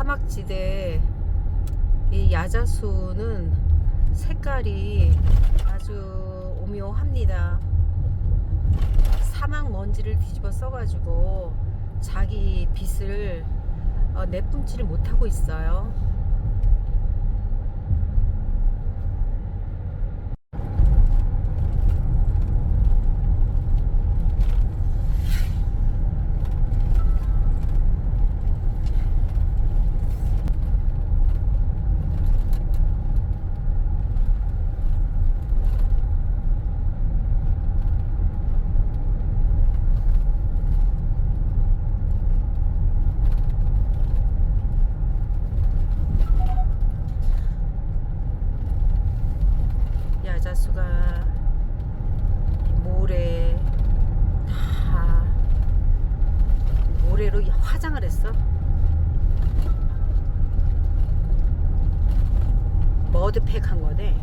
사막지대 이 야자수는 색깔이 아주 오묘합니다. 사막 먼지를 뒤집어 써가지고 자기 빛을 어, 내뿜지를 못하고 있어요. 야자수가 모래 다 모래로 화장을 했어. 머드팩 한 거네.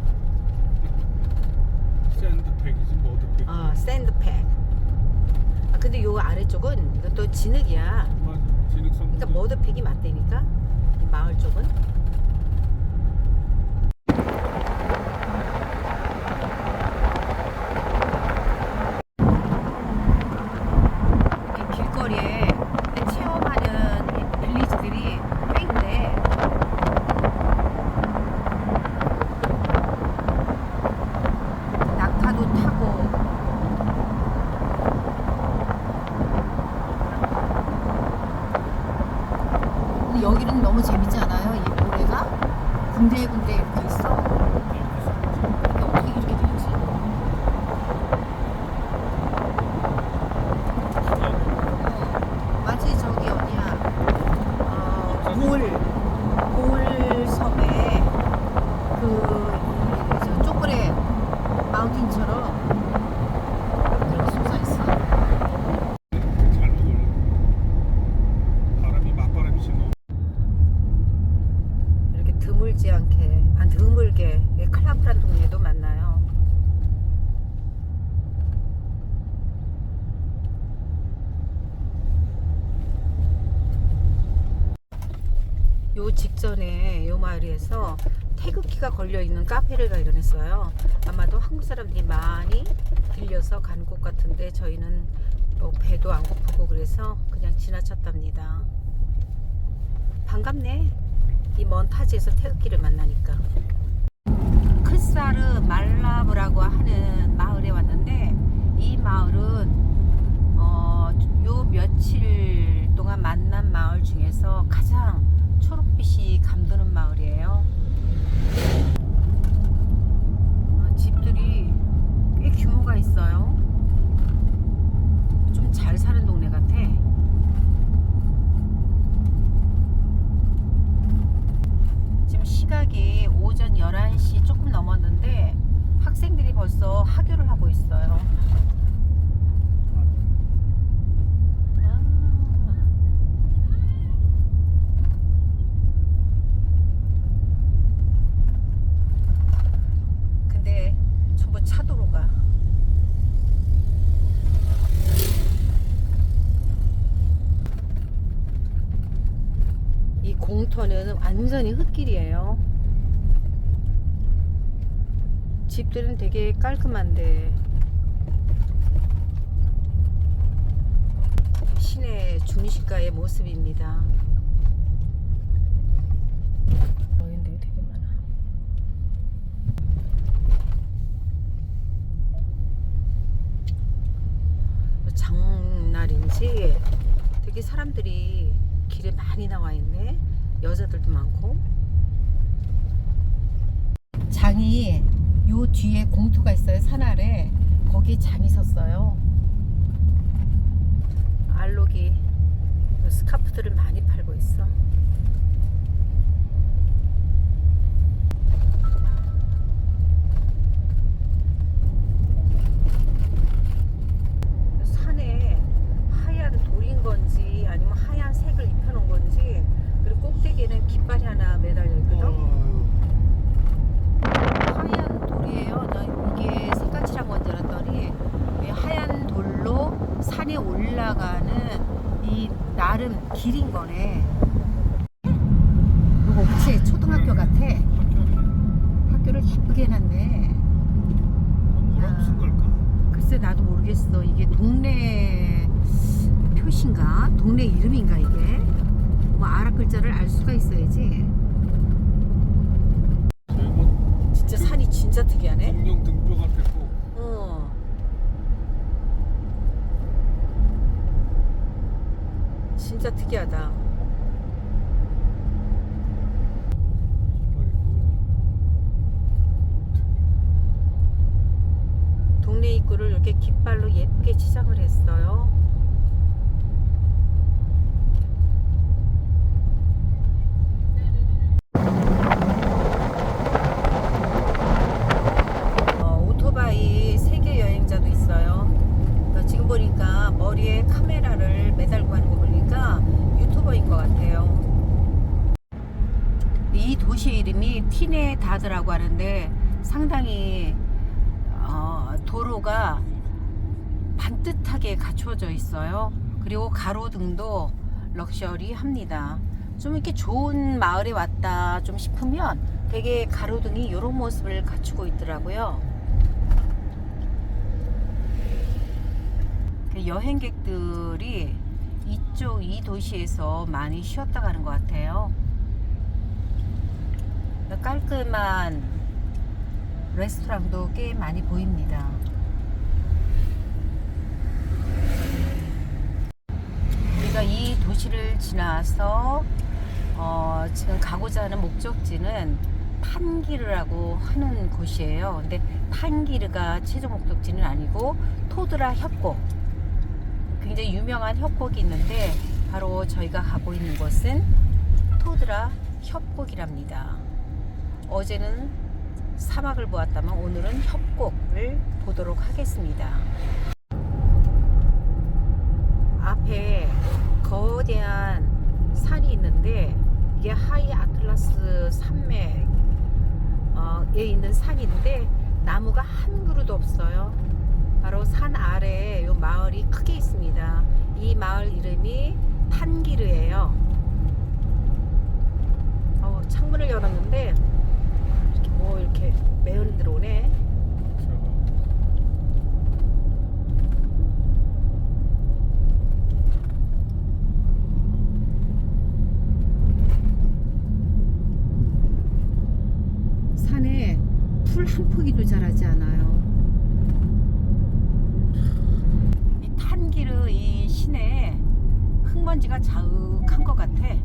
샌드팩이지 머드팩. 어, 샌드팩. 아, 근데 요 아래쪽은 이것도 진흙이야. 맞아. 진흙성. 그러니까 머드팩이 맞다니까. 이 마을 쪽은. 이 길거리에 체험하는 이 빌리지들이 꽤 있네. 낙타도 타고 근데 여기는 너무 재밌지 않아요? 이 모래가 군데군데 이렇게 있어. 이게 어떻게 이렇게 되지? 어, 마치 저기 어디야? 어, 볼, 볼 섬에 그, 저 쪼그레 마운틴처럼 그렇게 솟아 있어. 잘못 올라. 바람이 맞바람이 지금 이렇게 드물지 않게, 안 드물게 클라프란 동네도 만나요. 요 직전에 요 마을에서 태극기가 걸려 있는 카페를 발견했어요. 아마도 한국 사람들이 많이 들려서 간 곳 같은데 저희는 뭐 배도 안 고프고 그래서 그냥 지나쳤답니다. 반갑네. 이 먼 타지에서 태극기를 만나니까. 크사르 말라브라고 하는 마을에 왔는데 이 마을은 어, 요 며칠 동안 만난 마을 중에서 가장 초록빛이 감도는 마을이에요. 어, 집들이 꽤 규모가 있어요. 좀 잘 사는 동네 같아. 지금 시각이 오전 11시 조금 넘었는데 학생들이 벌써 하교를 하고 있어요. 아. 근데 전부 차도로가 이 공터는 완전히 흙길이에요. 집들은 되게 깔끔한데 시내 중시가의 모습입니다. 장날인지 되게 사람들이 길에 많이 나와 있네. 여자들도 많고. 장이 요 뒤에 공터가 있어요. 산 아래. 거기에 장이 섰어요. 알록이 스카프들을 많이 팔고 있어. 산에 하얀 돌인 건지 아니면 하얀 색을 그리고 꼭대기에는 깃발이 하나 매달려 있거든. 어, 하얀 돌이에요. 나 이게 색깔칠한 건줄 알았더니 이 하얀 돌로 산에 올라가는 이 나름 길인 거네. 예쁘게 해놨네. 뭐라 야. 무슨 걸까? 글쎄 나도 모르겠어. 이게 동네 표시인가? 동네 이름인가 이게? 뭐 아랍 글자를 알 수가 있어야지. 저거 진짜 산이 진짜 특이하네. 공룡 등뼈 같았고 어. 진짜 특이하다. 동네 입구를 이렇게 깃발로 예쁘게 치장을 했어요. 어, 오토바이 세계 여행자도 있어요. 그러니까 지금 보니까 머리에 카메라를 매달고 하는 거 보니까 유튜버인 것 같아요. 이 도시 이름이 티네다드라고 하는데 상당히 어, 도로가 반듯하게 갖춰져 있어요. 그리고 가로등도 럭셔리합니다. 좀 이렇게 좋은 마을에 왔다 좀 싶으면 되게 가로등이 이런 모습을 갖추고 있더라고요. 그 여행객들이 이쪽 이 도시에서 많이 쉬었다 가는 것 같아요. 깔끔한 레스토랑도 꽤 많이 보입니다. 우리가 이 도시를 지나서 어, 지금 가고자 하는 목적지는 판기르라고 하는 곳이에요. 근데 판기르가 최종 목적지는 아니고 토드라 협곡. 굉장히 유명한 협곡이 있는데 바로 저희가 가고 있는 곳은 토드라 협곡이랍니다. 어제는 사막을 보았다면 오늘은 협곡을 보도록 하겠습니다. 앞에 거대한 산이 있는데 이게 하이 아틀라스 산맥에 있는 산인데 나무가 한 그루도 없어요. 바로 산 아래에 이 마을이 크게 있습니다. 이 마을 이름이 판기르예요. 어, 창문을 열었는데 이렇게 뭐 이렇게 매연 들어오네. 제가 산에 풀한 포기도 자라지 않아요. 이 탄기르 이 시내에 흙먼지가 자욱한 것 같아.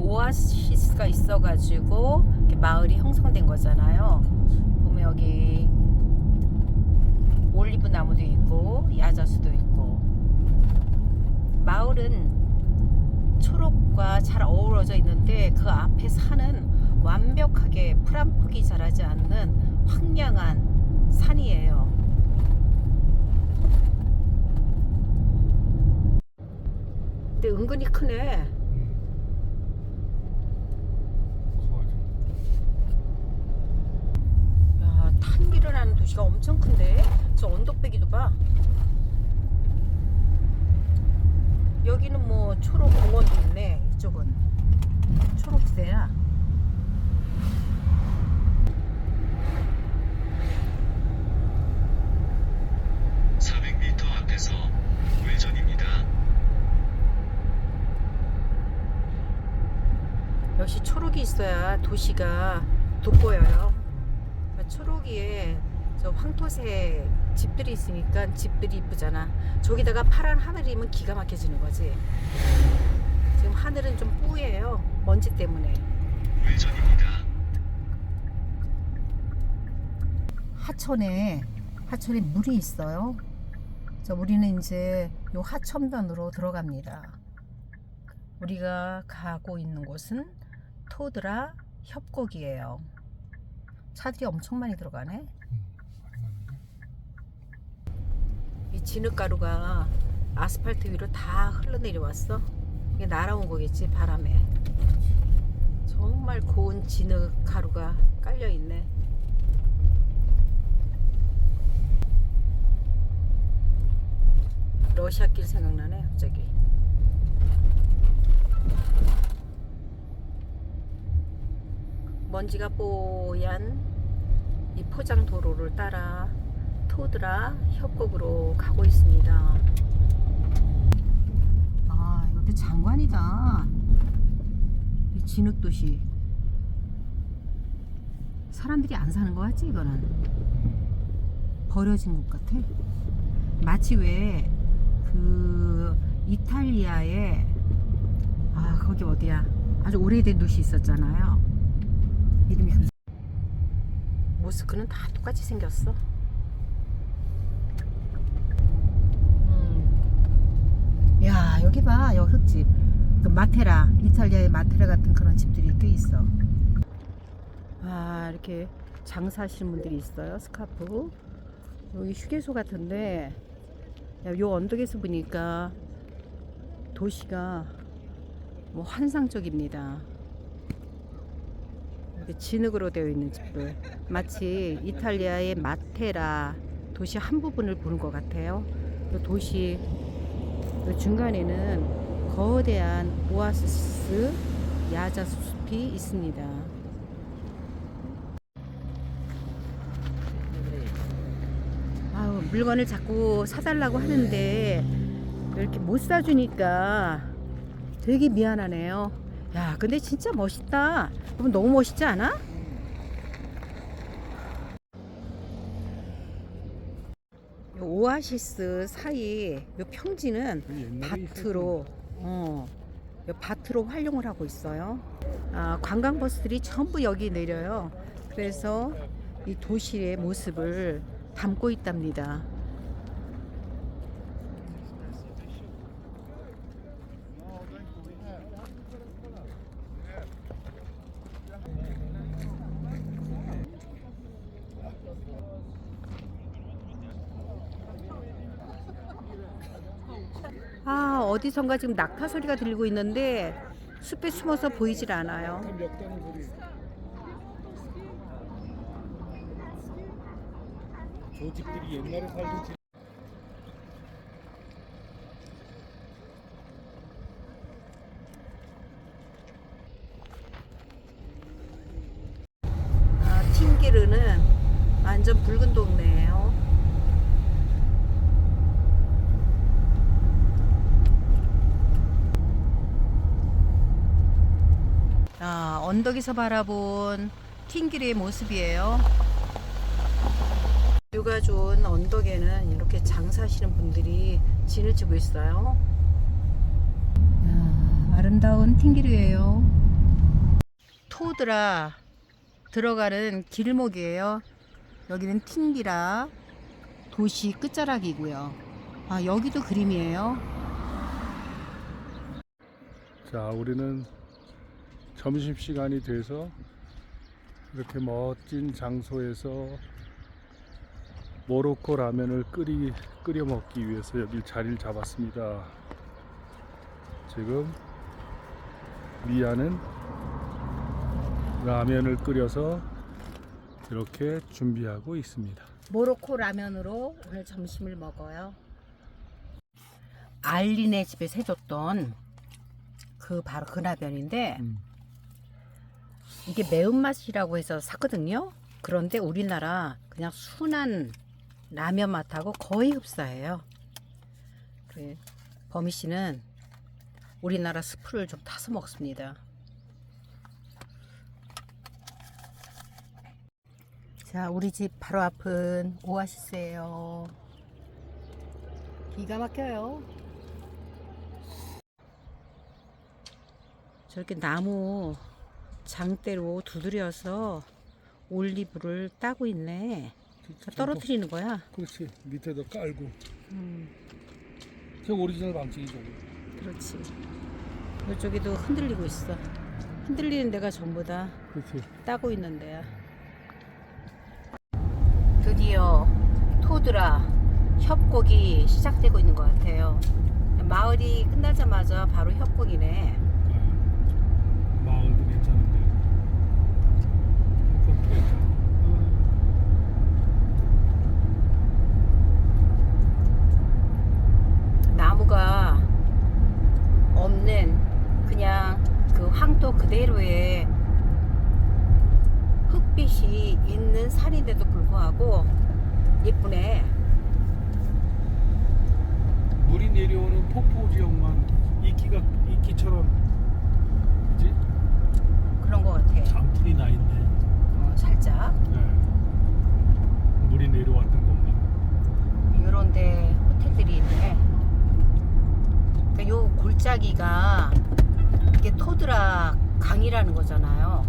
오아시스가 있어가지고 마을이 형성된 거잖아요. 보면 여기 올리브 나무도 있고 야자수도 있고 마을은 초록과 잘 어우러져 있는데 그 앞에 산은 완벽하게 풀한 폭이 자라지 않는 황량한 산이에요. 근데 은근히 크네. 음. 커가지고 야, 탄기르라는 도시가 엄청 큰데? 저 언덕배기도 봐. 여기는 뭐 초록 공원도 있네. 이쪽은 초록새야. 앞에서 우회전입니다. 역시 초록이 있어야 도시가 돋보여요. 그러니까 초록이에 저 황토색 집들이 있으니까 집들이 이쁘잖아. 저기다가 파란 하늘이면 기가 막혀지는 거지. 지금 하늘은 좀 뿌예요. 먼지 때문에. 하천에 하천에 물이 있어요. 저 우리는 이제 요 하천변으로 들어갑니다. 우리가 가고 있는 곳은 토드라 협곡이에요. 차들이 엄청 많이 들어가네. 많이 갔는데 이 진흙가루가 아스팔트 위로 다 흘러내려왔어. 이게 날아온 거겠지 바람에. 정말 고운 진흙 가루가 깔려 있네. 러시아길 생각나네 갑자기. 먼지가 뽀얀 이 포장 도로를 따라 토드라 협곡으로 가고 있습니다. 아, 이것도 장관이다. 이 진흙 도시. 사람들이 안 사는 거 같지 이거는? 버려진 곳 같아. 마치 왜 그 이탈리아에 아 거기 어디야? 아주 오래된 도시 있었잖아요. 이름이 그 모스크는 다 똑같이 생겼어. 음. 야 여기 봐. 여기 흙집. 그 마테라 이탈리아의 마테라 같은 그런 집들이 꽤 있어. 아 이렇게 장사하시는 분들이 있어요 스카프. 여기 휴게소 같은데 야, 요 언덕에서 보니까 도시가 뭐 환상적입니다. 진흙으로 되어 있는 집들. 마치 이탈리아의 마테라 도시 한 부분을 보는 것 같아요. 그 도시 그 중간에는 거대한 오아시스 야자 숲이 있습니다. 아우, 물건을 자꾸 사달라고 하는데 이렇게 못 사주니까 되게 미안하네요. 야, 근데 진짜 멋있다. 너무 멋있지 않아? 요 오아시스 사이 요 평지는 옛날에 밭으로 어, 요 밭으로 활용을 하고 있어요. 아, 관광 버스들이 전부 여기 내려요. 그래서 이 도시의 모습을 담고 있답니다. 아, 어디선가 지금 낙타 소리가 들리고 있는데 숲에 숨어서 보이질 않아요. 집들이 옛날에 살던 집. 아, 틴기르는 완전 붉은 동네예요. 아, 언덕에서 바라본 틴기르의 모습이에요. 뷰가 좋은 언덕에는 이렇게 장사하시는 분들이 진을 치고 있어요. 야, 아름다운 틴기르예요. 토드라 들어가는 길목이에요. 여기는 틴기라 도시 끝자락이고요. 아 여기도 그림이에요. 자, 우리는 점심 시간이 돼서 이렇게 멋진 장소에서 모로코 라면을 끓이 끓여 먹기 위해서 여기 자리를 잡았습니다. 지금 미아는 라면을 끓여서 이렇게 준비하고 있습니다. 모로코 라면으로 오늘 점심을 먹어요. 알린의 집에서 해줬던 그 바로 그 라면인데 음. 이게 매운맛이라고 해서 샀거든요. 그런데 우리나라 그냥 순한 라면 맛하고 거의 흡사해요. 그래, 범희 씨는 우리나라 스프를 좀 타서 먹습니다. 자, 우리 집 바로 앞은 오아시스예요. 기가 막혀요. 저렇게 나무 장대로 두드려서 올리브를 따고 있네. 떨어뜨리는 거야. 그렇지 밑에도 깔고 음, 저 오리지널 방식이죠. 그렇지. 이쪽에도 흔들리고 있어. 흔들리는 데가 전부 다 그렇지. 따고 있는 데야. 드디어 토드라 협곡이 시작되고 있는 것 같아요. 마을이 끝나자마자 바로 협곡이네. 마을도 괜찮은데. 그대로의 흙빛이 있는 산인데도 불구하고 예쁘네. 물이 내려오는 폭포 지역만 이끼가 이끼처럼 그지? 그런 것 같아. 잔풀이 나 있네. 어, 살짝. 네. 물이 내려왔던 것만. 요런데 호텔들이 있네. 그러니까 요 골짜기가 이게 토드라 강이라는 거잖아요.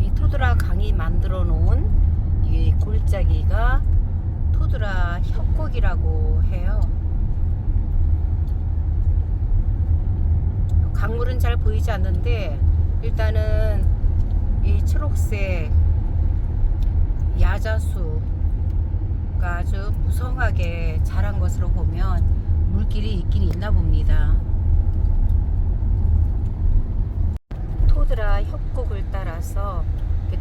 이 토드라 강이 놓은 이 골짜기가 토드라 협곡이라고 해요. 강물은 잘 보이지 않는데 일단은 이 초록색 야자수 가 아주 무성하게 자란 것으로 보면 물길이 있긴 있나 봅니다. 토드라 협곡을 따라서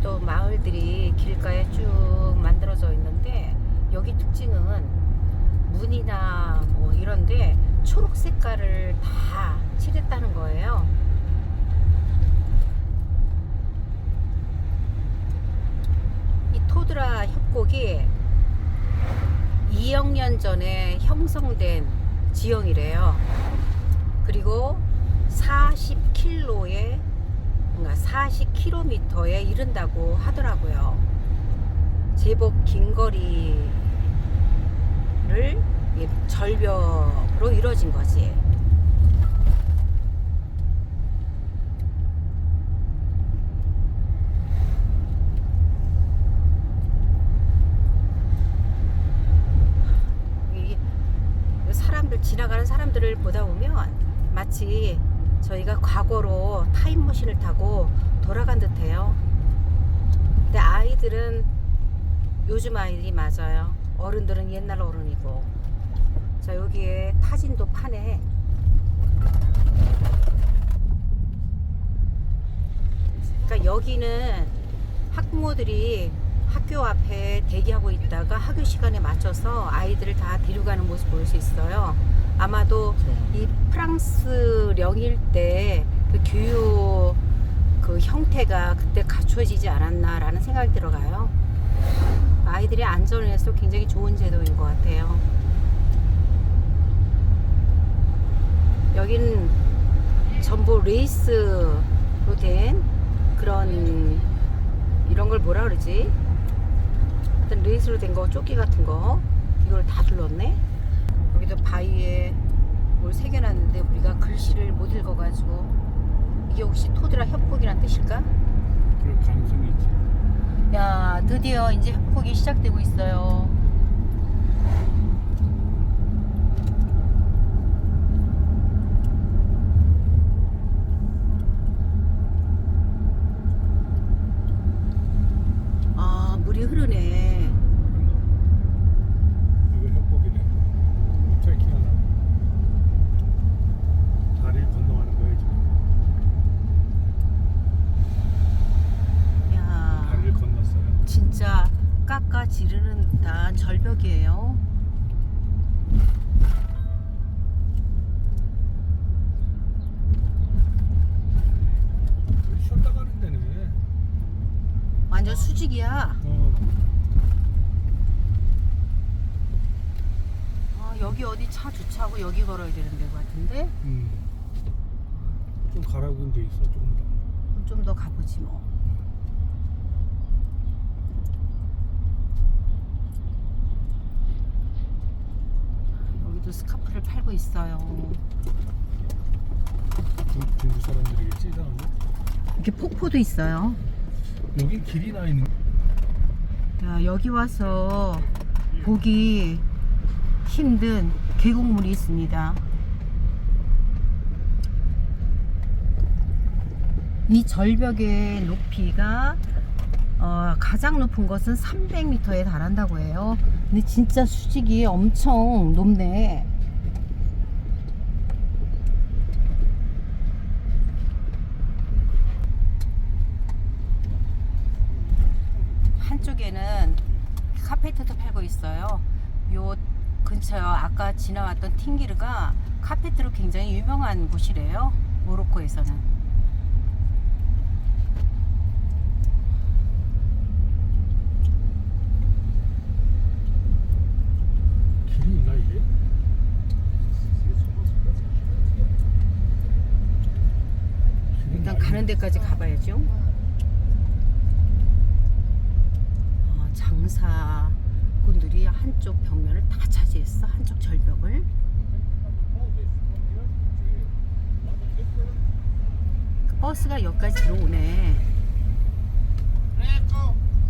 또 마을들이 길가에 쭉 만들어져 있는데 여기 특징은 문이나 뭐 이런데 초록 색깔을 다 칠했다는 거예요. 이 토드라 협곡이 2억 년 전에 형성된 지형이래요. 그리고 40킬로에 뭔가 40km에 이른다고 하더라고요. 제법 긴 거리를 이 절벽으로 이루어진 거지. 이 사람들 지나가는 사람들을 보다 보면 마치 저희가 과거로 타임머신을 타고 돌아간 듯해요. 근데 아이들은 요즘 아이들이 맞아요. 어른들은 옛날 어른이고. 자 여기에 타진도 파네. 그러니까 여기는 학부모들이 학교 앞에 대기하고 있다가 학교 시간에 맞춰서 아이들을 다 데려가는 모습 볼 수 있어요. 아마도 이 프랑스 령일 때 그 교육 그 형태가 그때 갖추어지지 않았나라는 생각이 들어가요. 아이들의 안전을 위해서 굉장히 좋은 제도인 것 같아요. 여기는 전부 레이스로 된 그런 이런 걸 뭐라 그러지? 어떤 레이스로 된 거 조끼 같은 거 이걸 다 둘렀네. 여기도 바위에 뭘 새겨놨는데 우리가 글씨를 못 읽어가지고 이게 혹시 토드라 협곡이란 뜻일까? 그럴 가능성이 있지. 야 드디어 이제 협곡이 시작되고 있어요. 아 물이 흐르네. 이거 협곡이네. 트레킹하나. 다리를 건너가는 거야 지금. 야 다리를 건넜어요. 진짜 깎아 지르는 듯한 절벽이에요. 여기 쉬었다 가는 데네. 완전 수직이야. 어. 아, 여기 어디 차 주차하고 여기 걸어야 되는 데 같은데? 음. 좀 가라고 데 있어 조금 더. 좀 더 가보지 뭐. 여기도 스카프를 팔고 있어요. 중, 중국 사람들이겠지 이상하네. 이렇게 폭포도 있어요. 여기 길이 나 있는. 자, 여기 와서 보기 힘든 계곡물이 있습니다. 이 절벽의 높이가 어, 가장 높은 것은 300m에 달한다고 해요. 근데 진짜 수직이 엄청 높네. 있어요. 요 근처 아까 지나왔던 팅기르가 카페트로 굉장히 유명한 곳이래요. 모로코에서는. 데까지 가봐야죠. 어, 장사. 꾼들이 한쪽 벽면을 다 차지했어. 한쪽 절벽을. 그 버스가 여기까지 들어오네.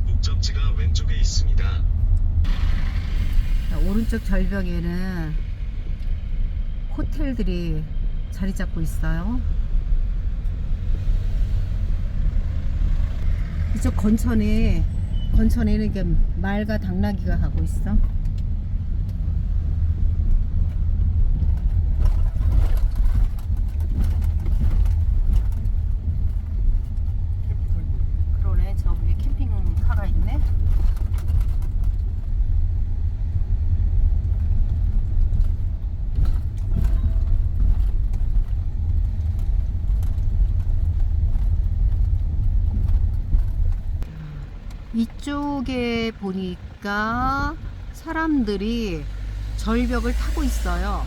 목적지가 왼쪽에 있습니다. 자, 오른쪽 절벽에는 호텔들이 자리 잡고 있어요. 이쪽 건천에 건천에는 이게 말과 당나귀가 가고 있어. 그러네 저 위에 캠핑카가 있네. 이쪽에 보니까 사람들이 절벽을 타고 있어요.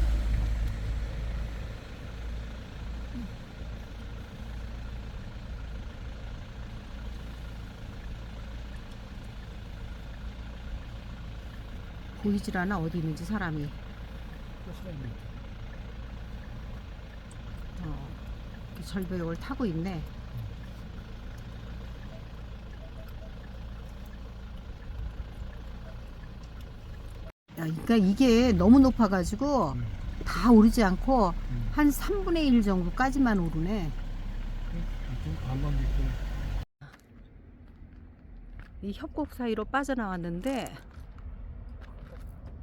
보이질 않아 어디 있는지 사람이. 어, 절벽을 타고 있네. 그러니까 이게 너무 높아가지고 음. 다 오르지 않고 음. 한 3분의 1 정도까지만 오르네. 이 협곡 사이로 빠져나왔는데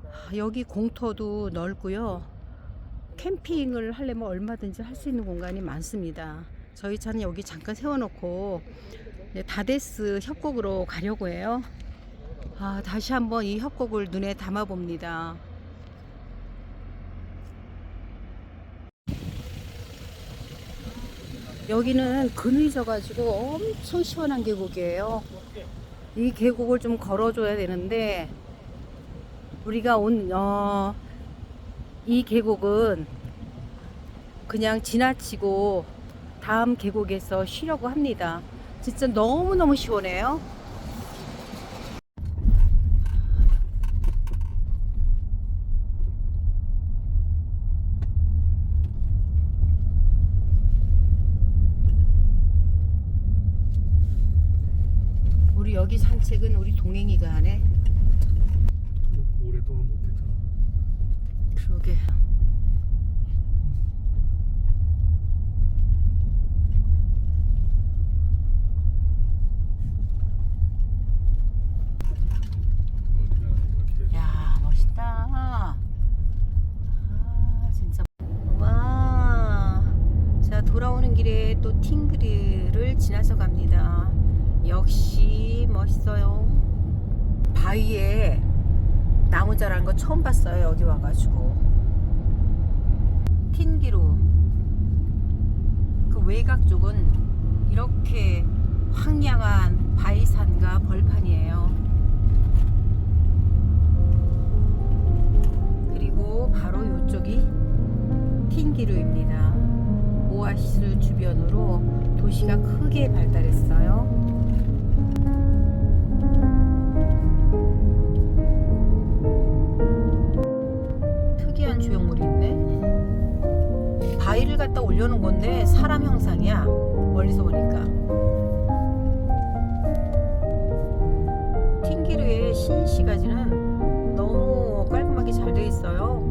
아, 여기 공터도 넓고요. 캠핑을 하려면 얼마든지 할 수 있는 공간이 많습니다. 저희 차는 여기 잠깐 세워놓고 이제 다데스 협곡으로 가려고 해요. 아, 다시 한번 이 협곡을 눈에 담아 봅니다. 여기는 그늘이 져가지고 엄청 시원한 계곡이에요. 이 계곡을 좀 걸어줘야 되는데 우리가 온, 어, 이 계곡은 그냥 지나치고 다음 계곡에서 쉬려고 합니다. 진짜 너무너무 시원해요. 우리 여기 산책은 우리 동행이가 하네. 뭐 오랫동안 못했잖아. 그러게. 야 멋있다. 아 진짜. 와. 자 돌아오는 길에 또 팅그리를 지나서 갑니다. 역시 멋있어요. 바위에 나무 자란 거 처음 봤어요. 여기 와가지고. 틴기루. 그 외곽 쪽은 이렇게 황량한 바위산과 벌판이에요. 그리고 바로 이쪽이 틴기루입니다. 오아시스 주변으로 도시가 크게 발달했어요. 바위를 갖다 올려놓은 건데 사람 형상이야. 멀리서 보니까. 팅기르의 신시가지는 너무 깔끔하게 잘 돼 있어요.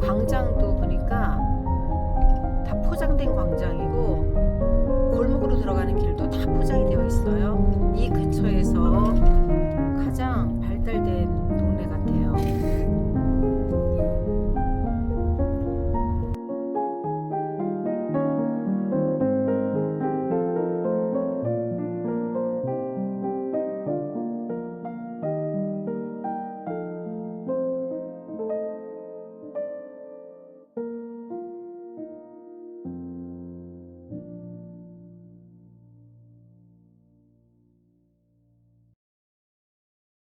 광장도 보니까 다 포장된 광장이고 골목으로 들어가는 길도 다 포장이 되어 있어요.